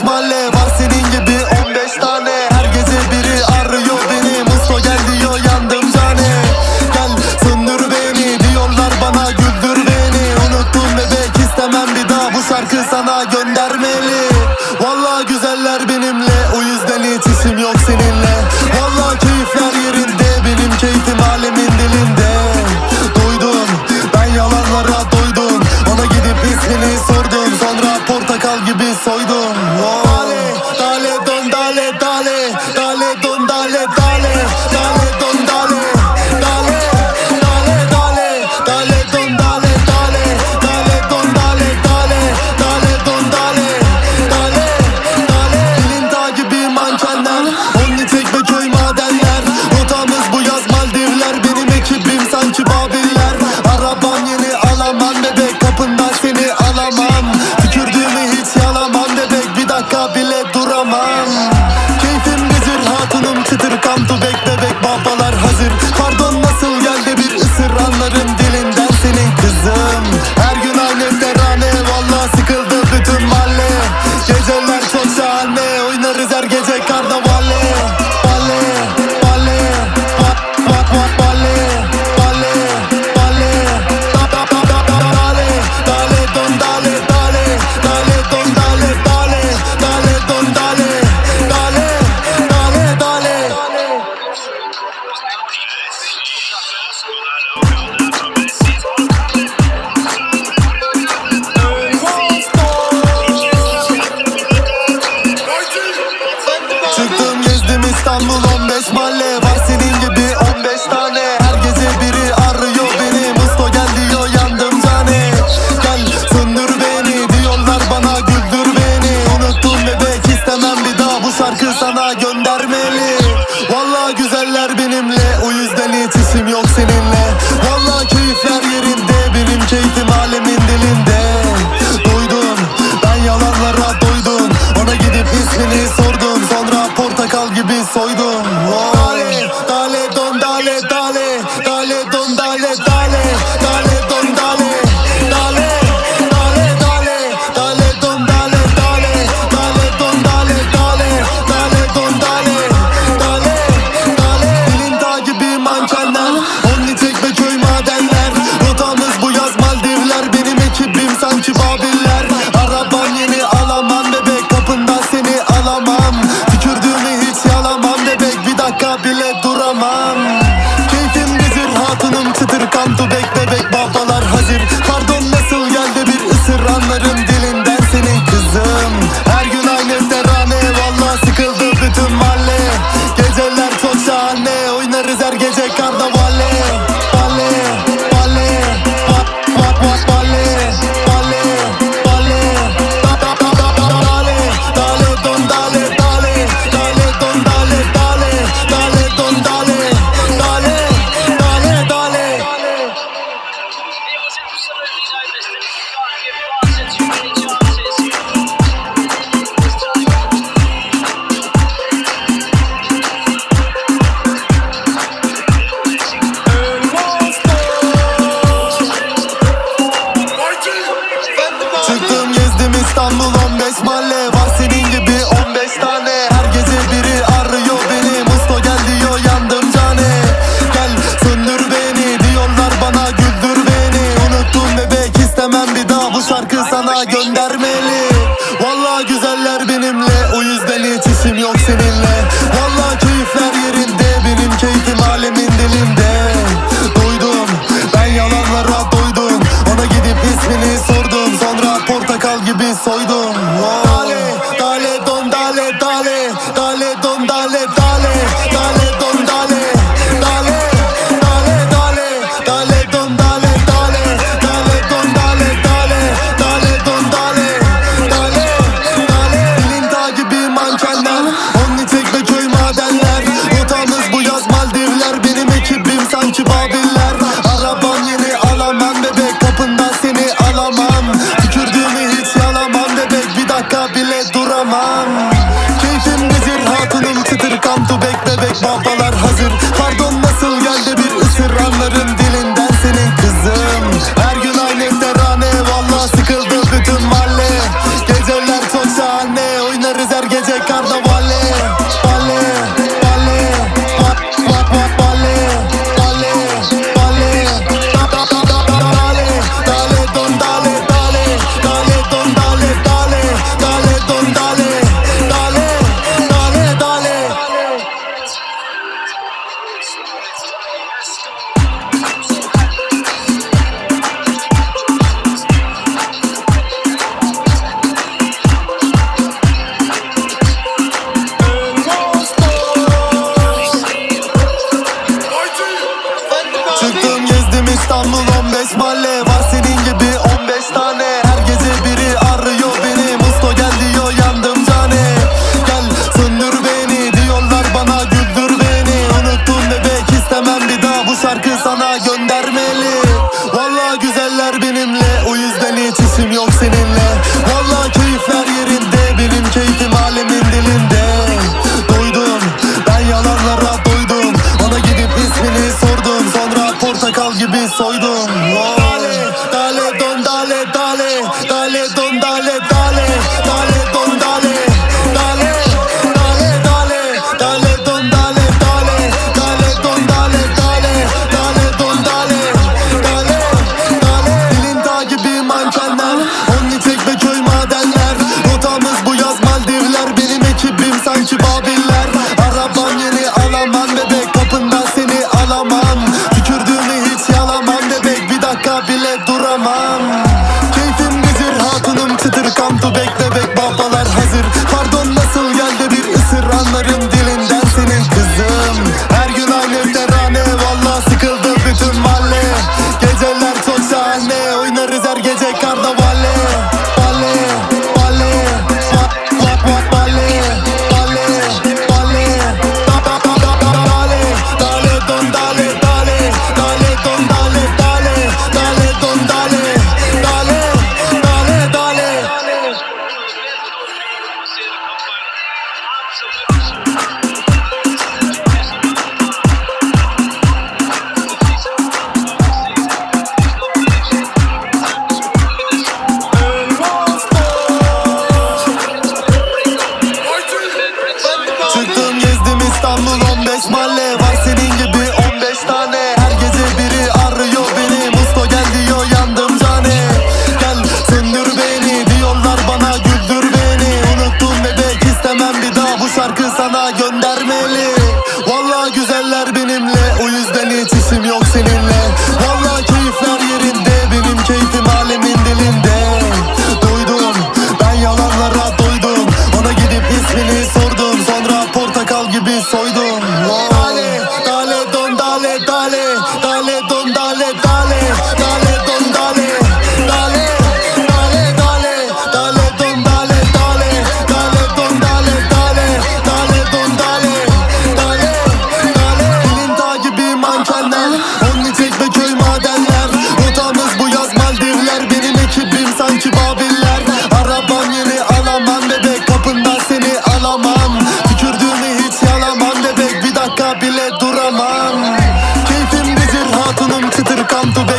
Yusuf Mahalle var senin gibi 15 tane. Her gece biri arıyor beni. Musto gel diyor yandım cane Gel söndür beni. Diyorlar bana güldür beni. Unuttum bebek istemem bir daha. Bu şarkı sana göndermeli. Valla güzeller benimle. O yüzden hiç yok seninle. mesajı sana göndermeli. Valla güzeller benimle. O yüzden iletişim yok seninle. Valla keyifler yerinde. Benim keyfim alemin dilinde. Duydun ben yalanlara doydum Ona gidip ismini sordum sonra portakal gibi soydum Dale, dale il canto de yok seninle. Babylon. şarkı sana göndermeli. Valla güzeller benimle o yüzden hiç işim yok seninle. Valla keyifler yerinde benim keyfim alemin dilinde. Duydum ben yalanlara doydum. Ona gidip ismini sordum sonra portakal gibi soydum. Wow. con